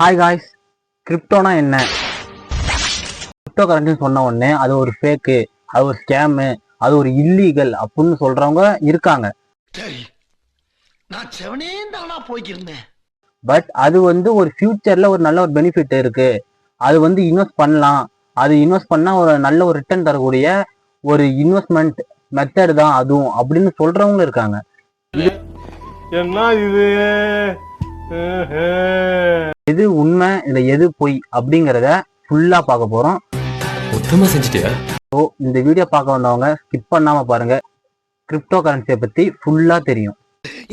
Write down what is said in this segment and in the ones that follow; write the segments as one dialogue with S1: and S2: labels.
S1: Hi guys கிரிப்டோனா என்ன? Crypto கரன்சின்னு சொன்ன உடனே அது ஒரு ஃபேக்கு அது ஒரு ஸ்கேமு அது ஒரு இல்லீகல் அப்படின்னு சொல்றவங்க இருக்காங்க.
S2: சரி நான் செவனே தானா போய்க்கிருந்தேன்.
S1: பட் அது வந்து ஒரு ஃபியூச்சர்ல ஒரு நல்ல ஒரு பெனிஃபிட் இருக்கு. அது வந்து இன்வெஸ்ட் பண்ணலாம். அது இன்வெஸ்ட் பண்ணா ஒரு நல்ல ஒரு ரிட்டர்ன் தரக்கூடிய ஒரு இன்வெஸ்ட்மெண்ட் மெத்தட் தான் அதுவும் அப்படின்னு சொல்றவங்களும் இருக்காங்க.
S3: என்ன இது?
S1: எது உண்மை இல்ல எது பொய் அப்படிங்கறத ஃபுல்லா பார்க்க போறோம்.
S4: மொத்தமா செஞ்சுட்டியா?
S1: ஸோ இந்த வீடியோ பார்க்க வந்தவங்க ஸ்கிப் பண்ணாம பாருங்க. கிரிப்டோ கரன்சியை பத்தி ஃபுல்லா தெரியும்.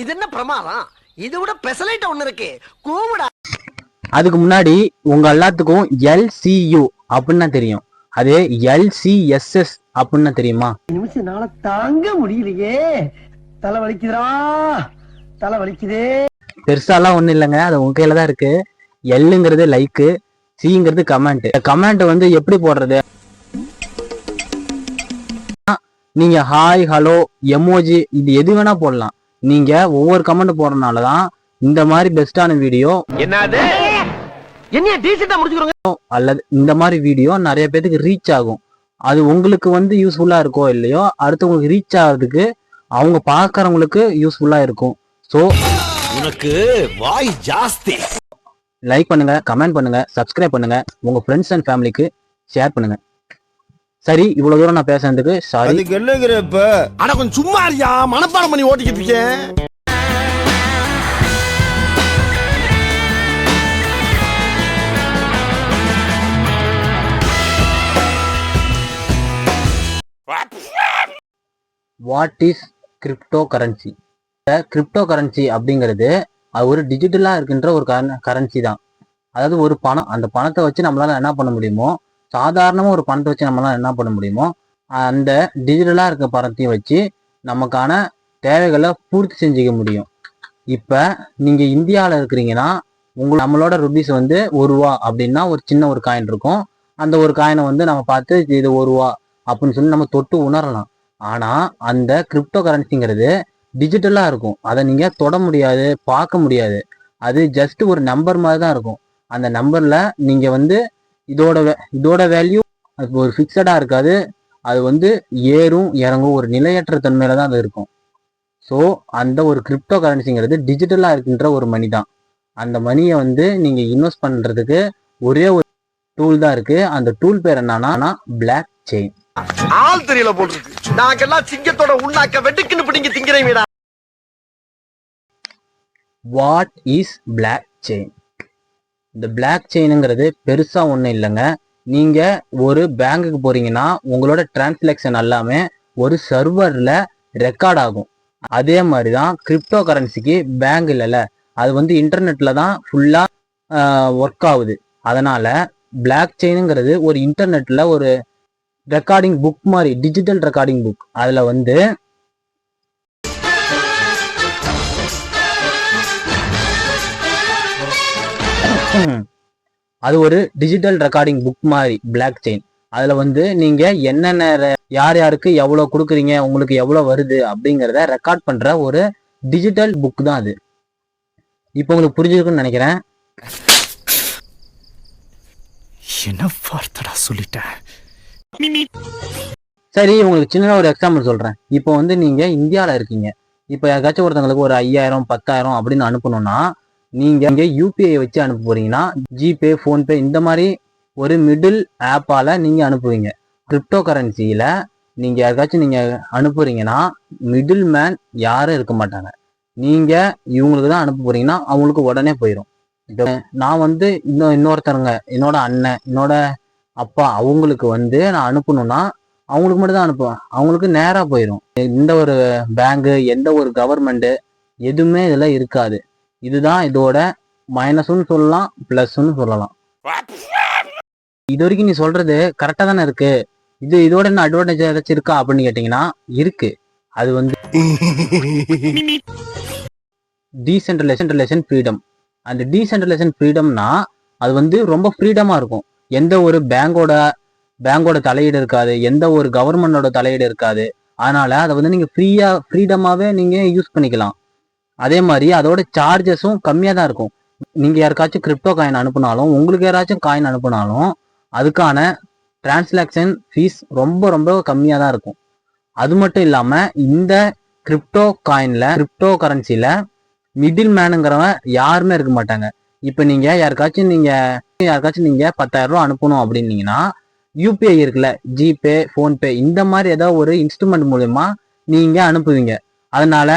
S2: இது என்ன பிரமாதம்? இது விட பெசலைட் ஒண்ணு இருக்கு. கூவிடா
S1: அதுக்கு முன்னாடி உங்க எல்லாத்துக்கும் எல்சியு அப்படின்னா தெரியும். அது எல்சிஎஸ்எஸ் அப்படின்னா தெரியுமா?
S2: நிமிஷம் நாள தாங்க முடியலையே. தலை வலிக்குதுடா. தலை வலிக்குதே.
S1: பெருசாலாம் ஒண்ணும் இல்லைங்க. அது உங்க கையில தான் இருக்கு. எல்லுங்கிறது லைக்கு சிங்கிறது கமெண்ட் கமெண்ட் வந்து எப்படி போடுறது? நீங்க ஹாய் ஹலோ எமோஜி இது எது வேணா போடலாம். நீங்க ஒவ்வொரு கமெண்ட் போடுறதுனால தான் இந்த மாதிரி பெஸ்டான வீடியோ
S2: என்னது?
S1: அல்லது இந்த மாதிரி வீடியோ நிறைய பேத்துக்கு ரீச் ஆகும். அது உங்களுக்கு வந்து யூஸ்ஃபுல்லா இருக்கோ இல்லையோ அடுத்தவங்களுக்கு ரீச் ஆகிறதுக்கு அவங்க பார்க்கறவங்களுக்கு யூஸ்ஃபுல்லா இருக்கும். ஸோ
S4: உனக்கு வாய் ஜாஸ்தி.
S1: லைக் பண்ணுங்க கமெண்ட் பண்ணுங்க சப்ஸ்கிரைப் பண்ணுங்க. உங்க ஃப்ரெண்ட்ஸ் அண்ட் ஃபேமிலிக்கு ஷேர் பண்ணுங்க. சரி இவ்வளவு தூரம் நான் பேசுறதுக்கு சாரி
S3: அதுக்கு என்னங்கிற இப்ப?
S2: அட கொஞ்சம் சும்மா இருக்கியா மனப்பாடம் பண்ணி ஓட்டிக்கிட்டு இருக்கேன்
S1: what is cryptocurrency cryptocurrency அப்படிங்கிறது அது ஒரு டிஜிட்டலாக இருக்கின்ற ஒரு கரன்சி தான். அதாவது ஒரு பணம் அந்த பணத்தை வச்சு நம்மளால என்ன பண்ண முடியுமோ சாதாரணமாக ஒரு பணத்தை வச்சு நம்மளால என்ன பண்ண முடியுமோ அந்த டிஜிட்டலாக இருக்க பணத்தையும் வச்சு நமக்கான தேவைகளை பூர்த்தி செஞ்சுக்க முடியும். இப்போ நீங்கள் இந்தியாவில் இருக்கிறீங்கன்னா உங்கள் நம்மளோட ருபீஸ் வந்து ஒரு ரூபா அப்படின்னா ஒரு சின்ன ஒரு காயின் இருக்கும். அந்த ஒரு காயினை வந்து நம்ம பார்த்து இது ஒரு ரூபா அப்படின்னு சொல்லி நம்ம தொட்டு உணரலாம். ஆனால் அந்த கிரிப்டோ கரன்சிங்கிறது டிஜிட்டலாக இருக்கும். அதை நீங்கள் தொட முடியாது பார்க்க முடியாது. அது ஜஸ்ட் ஒரு நம்பர் மாதிரி தான் இருக்கும். அந்த நம்பரில் நீங்கள் வந்து இதோட வே- இதோட வேல்யூ அது ஒரு ஃபிக்ஸடாக இருக்காது. அது வந்து ஏறும் இறங்கும். ஒரு நிலையற்ற தன்மையில தான் அது இருக்கும். ஸோ அந்த ஒரு கிரிப்டோ கரன்சிங்கிறது டிஜிட்டலாக இருக்கின்ற ஒரு மணி தான். அந்த மணியை வந்து நீங்கள் இன்வெஸ்ட் பண்ணுறதுக்கு ஒரே ஒரு டூல் தான் இருக்குது அந்த டூல் பேர் என்னன்னா பிளாக் செயின்
S2: ஆள் தெரியல போட்டுருக்கு. நாங்கெல்லாம் சிங்கத்தோட உண்ணாக்க வெட்டுக்குன்னு பிடிங்க திங்கிறீங்கடா
S1: வாட் இஸ் பிளாக் செயின் இந்த பிளாக் செயினுங்கிறது பெருசா ஒன்றும் இல்லைங்க. நீங்க ஒரு பேங்குக்கு போறீங்கன்னா உங்களோட டிரான்ஸ்லேக்ஷன் எல்லாமே ஒரு சர்வரில் ரெக்கார்ட் ஆகும். அதே மாதிரி தான் கிரிப்டோ கரன்சிக்கு பேங்க் இல்லைல்ல அது வந்து இன்டர்நெட்டில் தான் ஃபுல்லாக ஒர்க் ஆகுது. அதனால் பிளாக் செயினுங்கிறது ஒரு இன்டர்நெட்டில் ஒரு ரெக்கார்டிங் புக் மாதிரி டிஜிட்டல் ரெக்கார்டிங் புக் அதில் வந்து அது ஒரு டிஜிட்டல் ரெக்கார்டிங் புக் மாதிரி பிளாக் செயின் அதில் வந்து நீங்கள் என்னென்ன யார் யாருக்கு எவ்வளோ கொடுக்குறீங்க உங்களுக்கு எவ்வளோ வருது அப்படிங்கிறத ரெக்கார்ட் பண்ணுற ஒரு டிஜிட்டல் புக் தான் அது. இப்போ உங்களுக்கு புரிஞ்சிருக்குன்னு நினைக்கிறேன்.
S4: என்ன வார்த்தடா சொல்லிட்டேன்?
S1: சரி உங்களுக்கு சின்னதாக ஒரு எக்ஸாம்பிள் சொல்றேன். இப்போ வந்து நீங்க இந்தியாவில் இருக்கீங்க. இப்போ யாருக்காச்சும் ஒருத்தங்களுக்கு ஒரு ஐயாயிரம் பத்தாயிரம் அப்படின்னு அனுப்பணும்னா நீங்க இங்க யூபிஐ வச்சு அனுப்ப போறீங்கன்னா ஜிபே ஃபோன்பே இந்த மாதிரி ஒரு மிடில் ஆப்பால நீங்க அனுப்புவீங்க. கிரிப்டோ கரன்சியில நீங்க யாருக்காச்சும் நீங்க அனுப்புறீங்கன்னா மிடில் மேன் யாரும் இருக்க மாட்டாங்க. நீங்க இவங்களுக்கு தான் அனுப்ப போறீங்கன்னா அவங்களுக்கு உடனே போயிடும் இப்போ நான் வந்து இன்னும் இன்னொருத்தருங்க என்னோட அண்ணன் என்னோட அப்பா அவங்களுக்கு வந்து நான் அனுப்பணும்னா அவங்களுக்கு மட்டும் தான் அனுப்புவேன். அவங்களுக்கு நேராக போயிடும் எந்த ஒரு பேங்கு எந்த ஒரு கவர்மெண்ட்டு எதுவுமே இதெல்லாம் இருக்காது. இதுதான் இதோட மைனஸுன்னு சொல்லலாம் ப்ளஸ்ன்னு சொல்லலாம். இது வரைக்கும் நீ சொல்றது கரெக்டாக தானே இருக்கு. இது இதோட என்ன அட்வான்டேஜ் ஏதாச்சும் இருக்கா அப்படின்னு கேட்டிங்கன்னா இருக்கு. அது வந்து டீசென்ட்ரலைசேஷன் ஃப்ரீடம் அந்த டீசென்ட்ரலைசன் ஃப்ரீடம்னா அது வந்து ரொம்ப ஃப்ரீடமாக இருக்கும். எந்த ஒரு பேங்கோட பேங்கோட தலையீடு இருக்காது எந்த ஒரு கவர்மெண்டோட தலையீடு இருக்காது. அதனால அதை வந்து நீங்க ஃப்ரீயா ஃப்ரீடமாவே நீங்க யூஸ் பண்ணிக்கலாம். அதே மாதிரி அதோட சார்ஜஸும் கம்மியாக தான் இருக்கும். நீங்கள் யாருக்காச்சும் கிரிப்டோ காயின் அனுப்புனாலும் உங்களுக்கு யாராச்சும் காயின் அனுப்புனாலும் அதுக்கான டிரான்ஸ்லாக்ஷன் ஃபீஸ் ரொம்ப ரொம்ப கம்மியாக தான் இருக்கும். அது மட்டும் இல்லாமல் இந்த கிரிப்டோ காயினில் கிரிப்டோ கரன்சியில் மிடில் மேனுங்கிறவன் யாருமே இருக்க மாட்டாங்க. இப்போ நீங்க யாருக்காச்சும் நீங்க யாருக்காச்சும் நீங்க பத்தாயிரம் ரூபா அனுப்பணும் அப்படின்னீங்கன்னா யூபிஐ இருக்குல்ல ஜிபே ஃபோன்பே இந்த மாதிரி ஏதோ ஒரு இன்ஸ்ட்ருமெண்ட் மூலயமா நீங்க அனுப்புவீங்க. அதனால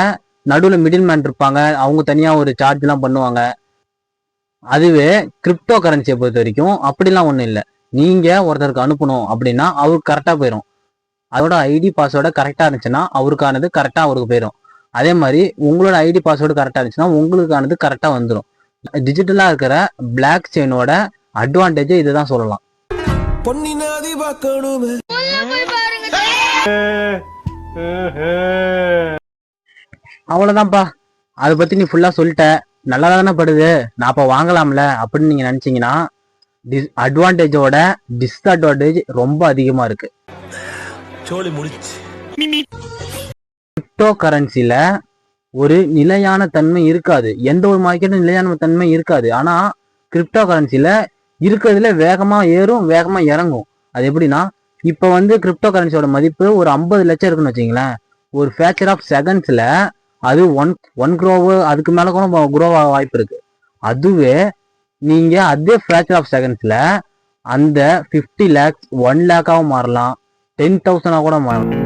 S1: நடுவில் மிடில் மேன் இருப்பாங்க அவங்க தனியா ஒரு சார்ஜ்லாம் பண்ணுவாங்க. அதுவே கிரிப்டோ கரன்சியை பொறுத்த வரைக்கும் அப்படிலாம் ஒன்றும் இல்லை. நீங்க ஒருத்தருக்கு அனுப்பணும் அப்படின்னா அவருக்கு கரெக்டாக போயிடும் அதோட ஐடி பாஸ்வேர்டை கரெக்டாக இருந்துச்சுன்னா அவருக்கானது கரெக்டாக அவருக்கு போயிடும் அதே மாதிரி உங்களோட ஐடி பாஸ்வேர்டு கரெக்டாக இருந்துச்சுன்னா உங்களுக்கானது கரெக்டாக வந்துடும் டிஜிட்டலாக இருக்கிற பிளாக் செயினோட அட்வான்டேஜ் இதுதான் சொல்லலாம். அவ்வளோதான்ப்பா அதை பற்றி நீ ஃபுல்லாக சொல்லிட்ட. நல்லா தானே படுது. நான் அப்போ வாங்கலாம்ல அப்படின்னு நீங்கள் நினச்சிங்கன்னா டிஸ் அட்வான்டேஜோட டிஸ்அட்வான்டேஜ் ரொம்ப அதிகமாக இருக்கு. கிரிப்டோ கரன்சில ஒரு நிலையான தன்மை இருக்காது. எந்த ஒரு மார்க்கெட்டும் நிலையான தன்மை இருக்காது. ஆனா கிரிப்டோ கரன்சில இருக்கிறதுல வேகமா ஏறும் வேகமா இறங்கும். அது எப்படின்னா இப்போ வந்து கிரிப்டோ கரன்சியோட மதிப்பு ஒரு ஐம்பது லட்சம் இருக்குன்னு வச்சுங்களேன் ஒரு ஃபேக்சர் ஆஃப் செகண்ட்ஸ்ல அது ஒன் ஒன் க்ரோவு அதுக்கு மேல கூட க்ரோ ஆக வாய்ப்பு இருக்கு. அதுவே நீங்க அதே ஃபிராக்சர் ஆஃப் செகண்ட்ஸ்ல அந்த ஃபிஃப்டி லேக்ஸ் ஒன் லேக்காகவும் மாறலாம். டென் தௌசண்டாக கூட மாறலாம்.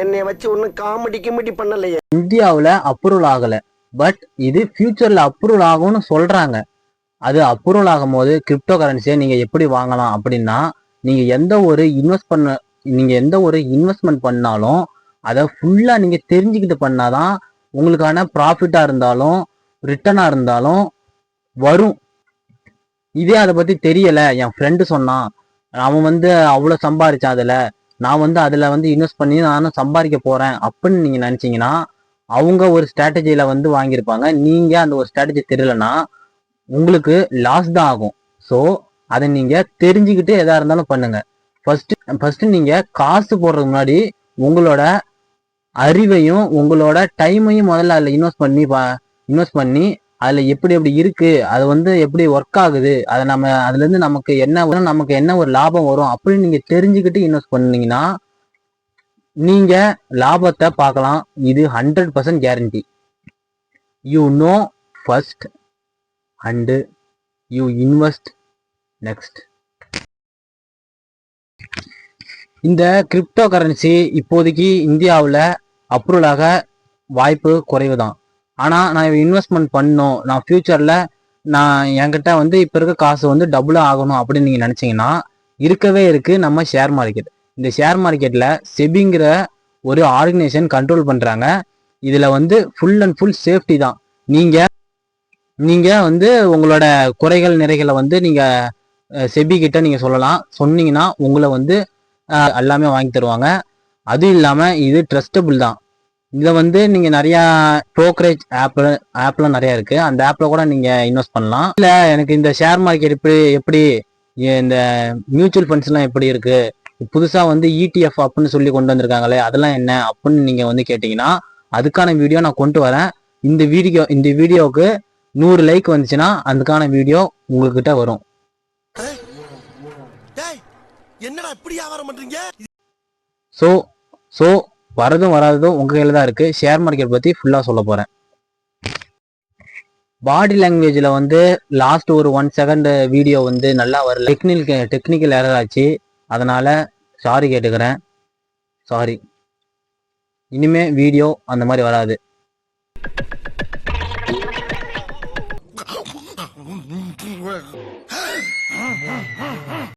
S2: என்னை வச்சு ஒன்னும் காமெடி கிமெடி பண்ணலையே.
S1: இந்தியாவில் அப்ரூவல் ஆகலை. பட் இது ஃபியூச்சரில் அப்ரூவல் ஆகும்னு சொல்கிறாங்க அது அப்ரூவல் ஆகும்போது கிரிப்டோ கரன்சியை நீங்கள் எப்படி வாங்கலாம் அப்படின்னா நீங்கள் எந்த ஒரு இன்வெஸ்ட் பண்ண நீங்கள் எந்த ஒரு இன்வெஸ்ட்மெண்ட் பண்ணாலும் அதை ஃபுல்லாக நீங்கள் தெரிஞ்சுக்கிட்டு பண்ணாதான் உங்களுக்கான ப்ராஃபிட்டாக இருந்தாலும் ரிட்டனாக இருந்தாலும் வரும். இதே அதை பற்றி தெரியலை. என் ஃப்ரெண்டு சொன்னான் அவன் வந்து அவ்வளோ சம்பாரிச்சான் அதில். நான் வந்து அதில் வந்து இன்வெஸ்ட் பண்ணி நானும் சம்பாதிக்க போகிறேன் அப்படின்னு நீங்கள் நினச்சிங்கன்னா அவங்க ஒரு ஸ்ட்ராட்டஜியில் வந்து வாங்கியிருப்பாங்க. நீங்கள் அந்த ஒரு ஸ்ட்ராட்டஜி தெரியலனா உங்களுக்கு லாஸ் தான் ஆகும். ஸோ அதை நீங்கள் தெரிஞ்சுக்கிட்டு எதாக இருந்தாலும் பண்ணுங்கள் ஃபஸ்ட்டு ஃபஸ்ட்டு நீங்கள் காசு போடுறதுக்கு முன்னாடி உங்களோட அறிவையும் உங்களோட டைமையும் முதல்ல அதில் இன்வெஸ்ட் பண்ணி பா இன்வெஸ்ட் பண்ணி அதில் எப்படி எப்படி இருக்கு? அது வந்து எப்படி ஒர்க் ஆகுது? அதை நம்ம அதுலேருந்து நமக்கு என்ன வரும்? நமக்கு என்ன ஒரு லாபம் வரும்? அப்படின்னு நீங்கள் தெரிஞ்சுக்கிட்டு இன்வெஸ்ட் பண்ணீங்கன்னா நீங்க லாபத்தை பார்க்கலாம். இது hundred percent guarantee you know first and you invest next இந்த கிரிப்டோ கரன்சி இப்போதைக்கு இந்தியாவில் அப்ரூவலாக வாய்ப்பு குறைவு தான் ஆனால் நான் இன்வெஸ்ட்மெண்ட் பண்ணும். நான் ஃப்யூச்சரில் நான் என்கிட்ட வந்து இப்போ இருக்க காசு வந்து டபுளாக ஆகணும் அப்படின்னு நீங்கள் நினச்சிங்கன்னா இருக்கவே இருக்குது நம்ம ஷேர் மார்க்கெட் இந்த ஷேர் மார்க்கெட்டில் செபிங்கிற ஒரு ஆர்கனைசேஷன் கண்ட்ரோல் பண்ணுறாங்க இதில் வந்து ஃபுல் அண்ட் ஃபுல் சேஃப்டி தான். நீங்கள் நீங்கள் வந்து உங்களோட குறைகள் நிறைகளை வந்து நீங்கள் செபி கிட்ட நீங்கள் சொல்லலாம். சொன்னீங்கன்னா உங்களை வந்து எல்லாமே வாங்கி தருவாங்க. அதுவும் இல்லாமல் இது ட்ரஸ்டபுள் தான். இதை வந்து நீங்கள் நிறையா ப்ரோக்கரேஜ் ஆப் ஆப்லாம் நிறையா இருக்குது அந்த ஆப்பில் கூட நீங்கள் இன்வெஸ்ட் பண்ணலாம். இல்லை எனக்கு இந்த ஷேர் மார்க்கெட் எப்படி எப்படி இந்த மியூச்சுவல் ஃபண்ட்ஸ்லாம் எப்படி இருக்குது புதுசாக வந்து இடிஎஃப் அப்படின்னு சொல்லி கொண்டு வந்திருக்காங்களே அதெல்லாம் என்ன அப்படின்னு நீங்கள் வந்து கேட்டிங்கன்னா அதுக்கான வீடியோ நான் கொண்டு வரேன். இந்த வீடியோ இந்த வீடியோவுக்கு நூறு லைக் வந்துச்சுன்னா அதுக்கான வீடியோ உங்ககிட்ட வரும்.
S4: என்னடா இப்படி வியாபாரம் பண்றீங்க?
S1: ஸோ ஸோ வரதும் வராததும் உங்கள் கையில் தான் இருக்குது ஷேர் மார்க்கெட் பற்றி ஃபுல்லாக சொல்ல போகிறேன் பாடி லாங்குவேஜில் வந்து லாஸ்ட் ஒரு ஒன் செகண்ட் வீடியோ வந்து நல்லா வரல. டெக்னிக்கல் டெக்னிக்கல் எரர் ஆச்சு. அதனால் சாரி கேட்டுக்கிறேன். சாரி இனிமே வீடியோ அந்த மாதிரி வராது.